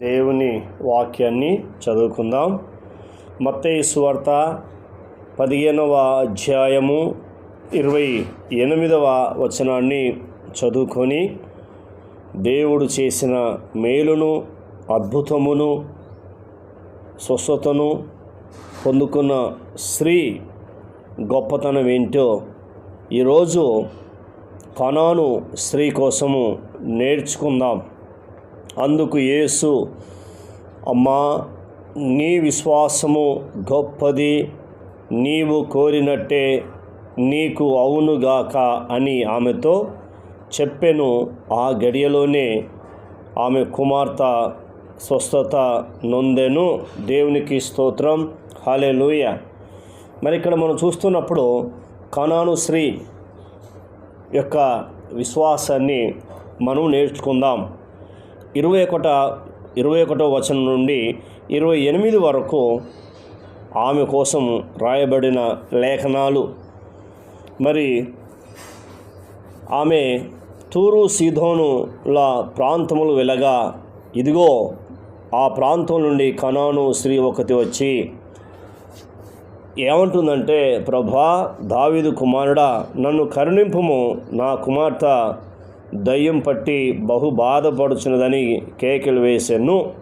దేవుని వాక్యాన్ని చదువుకుందాం. మత్తయి సువార్త పదిహేనవ అధ్యాయము ఇరవై ఎనిమిదవ వచనాన్ని చదువుకొని దేవుడు చేసిన మేలును అద్భుతమును స్వస్థతను పొందుకున్న స్త్రీ గొప్పతనం ఏంటో ఈరోజు కణాను స్త్రీ కోసము నేర్చుకుందాం. అందుకు యేసు అమ్మా నీ విశ్వాసము గొప్పది నీవు కోరినట్టే నీకు అవునుగాక అని ఆమెతో చెప్పెను. ఆ గడియలోనే ఆమె కుమార్తె స్వస్థత నొందెను. దేవునికి స్తోత్రం. హాలెలూయ మరి ఇక్కడ మనం చూస్తున్నప్పుడు కనాను శ్రీ యొక్క విశ్వాసాన్ని మనం నేర్చుకుందాం. ఇరవై ఒకట ఇరవై ఒకటో వచనం నుండి ఇరవై ఎనిమిది వరకు ఆమె కోసం రాయబడిన లేఖనాలు. మరి ఆమె తూరు సీధోనుల ప్రాంతములు వెళ్ళగా ఇదిగో ఆ ప్రాంతం నుండి కనాను స్త్రీ ఒకటి వచ్చి ఏమంటుందంటే ప్రభా దావిదు కుమారుడా నన్ను కరుణింపుము నా కుమార్తె దయ్యం పట్టి బహు బాధపడుచున్నదని కేకలు వేసాను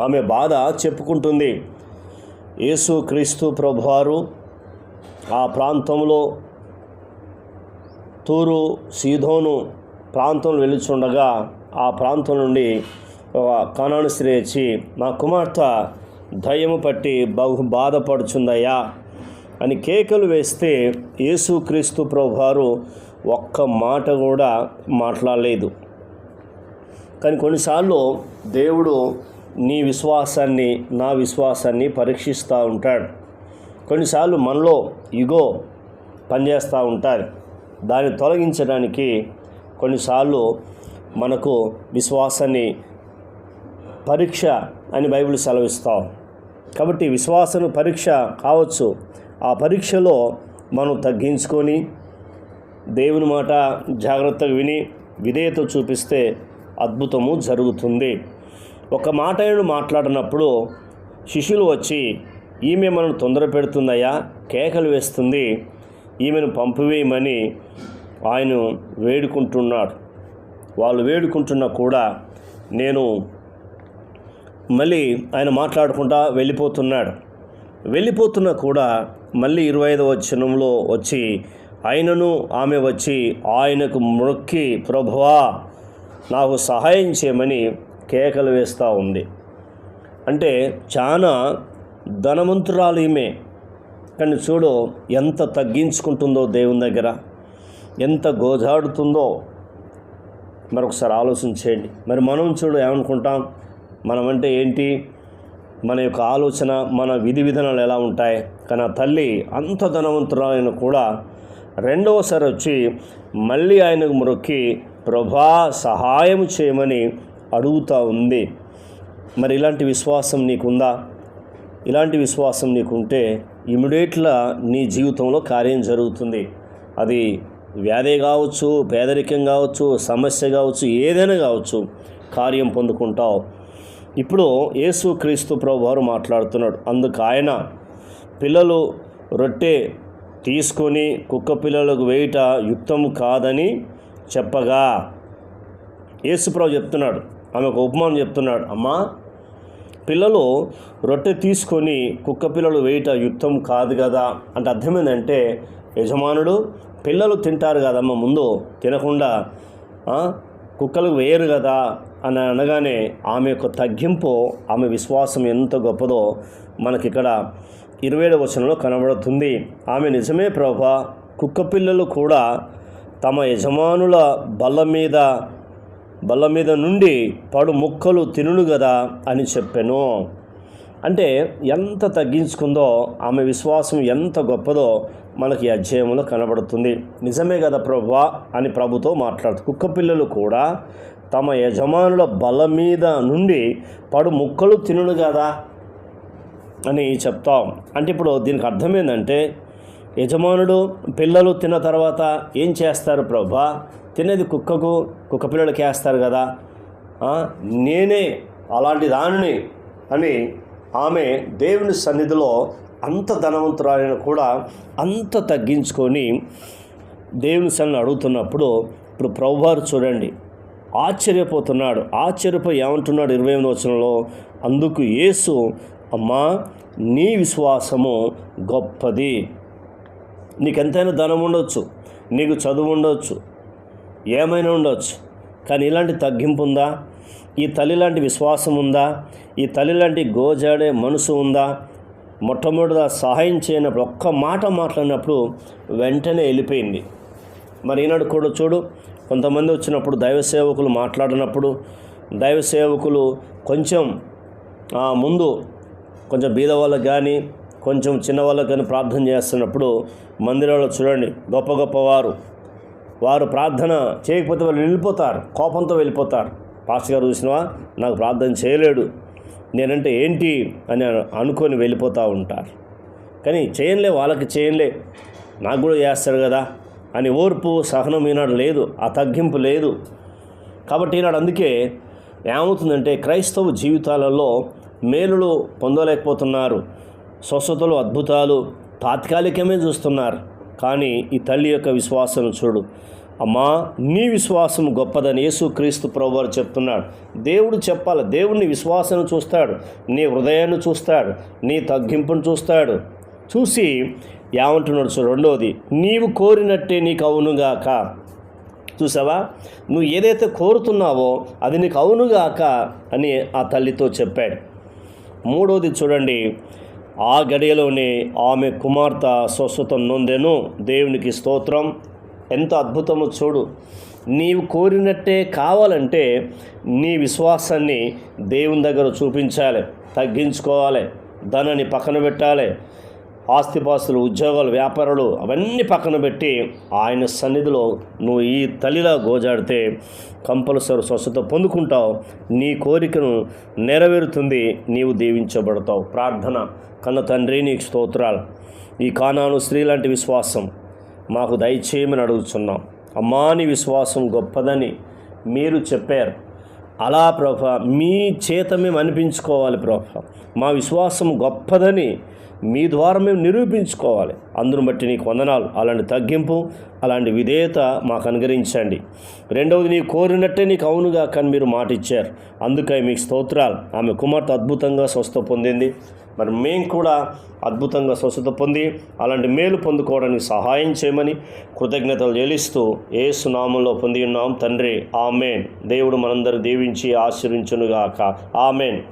ఆమె బాధ చెప్పుకుంటుంది. యేసు క్రీస్తు ప్రభువారు ఆ ప్రాంతంలో తూరు సీధోను ప్రాంతం వెలుచుండగా ఆ ప్రాంతం నుండి ఒక కణాను స్త్రీ వచ్చి నా కుమార్తె దయ్యము పట్టి బహు బాధపడుచుందయ్యా అని కేకలు వేస్తే యేసుక్రీస్తు ప్రభువారు ఒక్క మాట కూడా మాట్లాడలేదు. కానీ కొన్నిసార్లు దేవుడు నీ విశ్వాసాన్ని నా విశ్వాసాన్ని పరీక్షిస్తూ ఉంటాడు. కొన్నిసార్లు మనలో ఇగో పనిచేస్తూ ఉంటారు. దాన్ని తొలగించడానికి కొన్నిసార్లు మనకు విశ్వాసాన్ని పరీక్ష అని బైబిల్ సెలవిస్తాం కాబట్టి విశ్వాసను పరీక్ష కావచ్చు. ఆ పరీక్షలో మనం తగ్గించుకొని దేవుని మాట జాగ్రత్తగా విని విధేయత చూపిస్తే అద్భుతము జరుగుతుంది. ఒక మాట ఆయన మాట్లాడినప్పుడు శిష్యులు వచ్చి ఈమె మనను తొందర పెడుతుందయ్యా కేకలు వేస్తుంది ఈమెను పంపివేయమని ఆయన వేడుకుంటున్నాడు. వాళ్ళు వేడుకుంటున్నా కూడా నేను మళ్ళీ ఆయన మాట్లాడుకుంటా వెళ్ళిపోతున్నాడు. వెళ్ళిపోతున్నా కూడా మళ్ళీ ఇరవై ఐదవ వచనంలో వచ్చి ఆయనను ఆమె వచ్చి ఆయనకు మొక్కి ప్రభువా నాకు సహాయం చేయమని కేకలు వేస్తూ ఉంది. అంటే చాలా ధనవంతురాలు ఈమె కానీ చూడు ఎంత తగ్గించుకుంటుందో దేవుని దగ్గర ఎంత గోజాడుతుందో. మరొకసారి ఆలోచించేయండి మరి మనం చూడు ఏమనుకుంటాం? మనం అంటే ఏంటి? మన యొక్క ఆలోచన మన విధి విధానాలు ఎలా ఉంటాయి? కానీ ఆ తల్లి అంత ధనవంతురాలైన కూడా రెండవసారి వచ్చి మళ్ళీ ఆయనకు మొక్కి ప్రభా సహాయం చేయమని అడుగుతూ ఉంది. మరి ఇలాంటి విశ్వాసం నీకుందా? ఇలాంటి విశ్వాసం నీకుంటే ఇమిడియట్లా నీ జీవితంలో కార్యం జరుగుతుంది. అది వ్యాధి కావచ్చు పేదరికం కావచ్చు సమస్య కావచ్చు ఏదైనా కావచ్చు కార్యం పొందుకుంటావు. ఇప్పుడు యేసు క్రీస్తు ప్రభు వారు మాట్లాడుతున్నాడు. అందుకు ఆయన పిల్లలు రొట్టె తీసుకొని కుక్క పిల్లలకు వేయుట యుక్తం కాదని చెప్పగా. యేసుప్రభు చెప్తున్నాడు. ఆమె ఒక ఉపమానం చెప్తున్నాడు. అమ్మా పిల్లలు రొట్టె తీసుకొని కుక్క పిల్లలు వేయట యుక్తం కాదు కదా. అంటే అర్థమైందంటే యజమానుడు పిల్లలు తింటారు కదమ్మ ముందు తినకుండా కుక్కలకు వేయరు కదా అని అనగానే ఆమె యొక్క తగ్గింపు ఆమె విశ్వాసం ఎంత గొప్పదో మనకిక్కడ ఇరవై ఏడవ వచనంలో కనబడుతుంది. ఆమె నిజమే ప్రభా. కుక్కపిల్లలు కూడా తమ యజమానుల బల్ల మీద బల్ల మీద నుండి పడు ముక్కలు తినుడు కదా అని చెప్పాను. అంటే ఎంత తగ్గించుకుందో ఆమె విశ్వాసం ఎంత గొప్పదో మనకి అధ్యయంలో కనబడుతుంది. నిజమే కదా ప్రభు అని ప్రభుతో మాట్లాడుతూ కుక్కపిల్లలు కూడా తమ యజమానుల బల మీద నుండి పడు ముక్కలు తినుడు కదా అని చెప్తాం. అంటే ఇప్పుడు దీనికి అర్థం ఏంటంటే యజమానుడు పిల్లలు తిన్న తర్వాత ఏం చేస్తారు ప్రభా? తినేది కుక్కకు కుక్క పిల్లలకి వేస్తారు కదా. నేనే అలాంటి దానిని అని ఆమె దేవుని సన్నిధిలో అంత ధనవంతురాలను కూడా అంత తగ్గించుకొని దేవుని సన్నిధిని అడుగుతున్నప్పుడు ఇప్పుడు ప్రభువారు చూడండి ఆశ్చర్యపోతున్నాడు. ఆశ్చర్యపోయి ఏమంటున్నాడు ఇరవై ఎనిమిది వచనంలో? అందుకు యేసు అమ్మా నీ విశ్వాసము గొప్పది. నీకెంతైనా ధనం ఉండొచ్చు నీకు చదువు ఉండొచ్చు ఏమైనా ఉండొచ్చు. కానీ ఇలాంటి తగ్గింపు ఉందా? ఈ తల్లి లాంటి విశ్వాసం ఉందా? ఈ తల్లి లాంటి గోజాడే మనసు ఉందా? మొట్టమొదటిగా సహాయం చేయనప్పుడు ఒక్క మాట మాట్లాడినప్పుడు వెంటనే వెళ్ళిపోయింది. మరి ఈనాడు కూడా చూడు కొంతమంది వచ్చినప్పుడు దైవ సేవకులు మాట్లాడినప్పుడు దైవ సేవకులు కొంచెం ఆ, ముందు కొంచెం బీద వాళ్ళకి కానీ కొంచెం చిన్న వాళ్ళకి కానీ ప్రార్థన చేస్తున్నప్పుడు మందిరాల్లో చూడండి గొప్ప గొప్పవారు వారు. ప్రార్థన చేయకపోతే వాళ్ళు వెళ్ళిపోతారు కోపంతో వెళ్ళిపోతారు. పాస్టర్ గారు చూసినవా? నాకు ప్రార్థన చేయలేడు. నేనంటే ఏంటి అని అనుకొని వెళ్ళిపోతూ ఉంటారు. కానీ చేయనులే వాళ్ళకి చేయనులే. నాకు కూడా చేస్తారు కదా అని ఓర్పు సహనం ఈనాడు లేదు ఆ తగ్గింపు లేదు. కాబట్టి ఈనాడు అందుకే ఏమవుతుందంటే క్రైస్తవ జీవితాలలో మేలులు పొందలేకపోతున్నారు. స్వస్థతలు అద్భుతాలు తాత్కాలికమే చూస్తున్నారు. కానీ ఈ తల్లి యొక్క విశ్వాసం చూడు. అమ్మా నీ విశ్వాసం గొప్పదని యేసుక్రీస్తు క్రీస్తు ప్రభువారు చెప్తున్నాడు. దేవుడు చెప్పాలి దేవుడిని విశ్వాసం చూస్తాడు నీ హృదయాన్ని చూస్తాడు నీ తగ్గింపును చూస్తాడు. చూసి ఏమంటున్నాడు చూడు రెండవది నీవు కోరినట్టే నీకు అవునుగాక. చూసావా? నువ్వు ఏదైతే కోరుతున్నావో అది నీకు అవునుగాక అని ఆ తల్లితో చెప్పాడు. మూడవది చూడండి. ఆ గడియలోనే ఆమె కుమార్తె స్వస్థత నొందెను. దేవునికి స్తోత్రం. ఎంత అద్భుతమో చూడు. నీవు కోరినట్టే కావాలంటే నీ విశ్వాసాన్ని దేవుని దగ్గర చూపించాలి. తగ్గించుకోవాలి. దానిని పక్కన పెట్టాలి. ఆస్తిపాస్తులు ఉద్యోగాలు వ్యాపారాలు అవన్నీ పక్కన పెట్టి ఆయన సన్నిధిలో నువ్వు ఈ తల్లిలా గోజాడితే కంపల్సరీ స్వస్థత పొందుకుంటావు. నీ కోరికను నెరవేరుతుంది. నీవు దీవించబడతావు. ప్రార్థన కన్న తండ్రి నీకు స్తోత్రాలు. ఈ కానాను స్త్రీ లాంటి విశ్వాసం మాకు దయచేయమని అడుగుతున్నాం అమ్మా నీ విశ్వాసం గొప్పదని మీరు చెప్పారు. అలా ప్రభ మీ చేత మేము అనిపించుకోవాలి ప్రభ. మా విశ్వాసం గొప్పదని మీ ద్వారా మేము నిరూపించుకోవాలి. అందును బట్టి నీకు వందనాలు. అలాంటి తగ్గింపు అలాంటి విధేయత మాకు అనుగరించండి రెండవది నీ కోరినట్టే నీకు అవునుగా కానీ మీరు మాట ఇచ్చారు అందుకై మీకు స్తోత్రాలు. ఆమె కుమార్తె అద్భుతంగా స్వస్థ పొందింది. మరి మేము కూడా అద్భుతంగా స్వస్థత పొంది అలాంటి మేలు పొందుకోవడానికి సహాయం చేయమని కృతజ్ఞతలు చెల్లిస్తూ ఏ సునామంలో పొంది ఉన్నాం. తండ్రి ఆమెన్. దేవుడు మనందరూ దీవించి ఆశీర్వించునుగాక. ఆమెన్.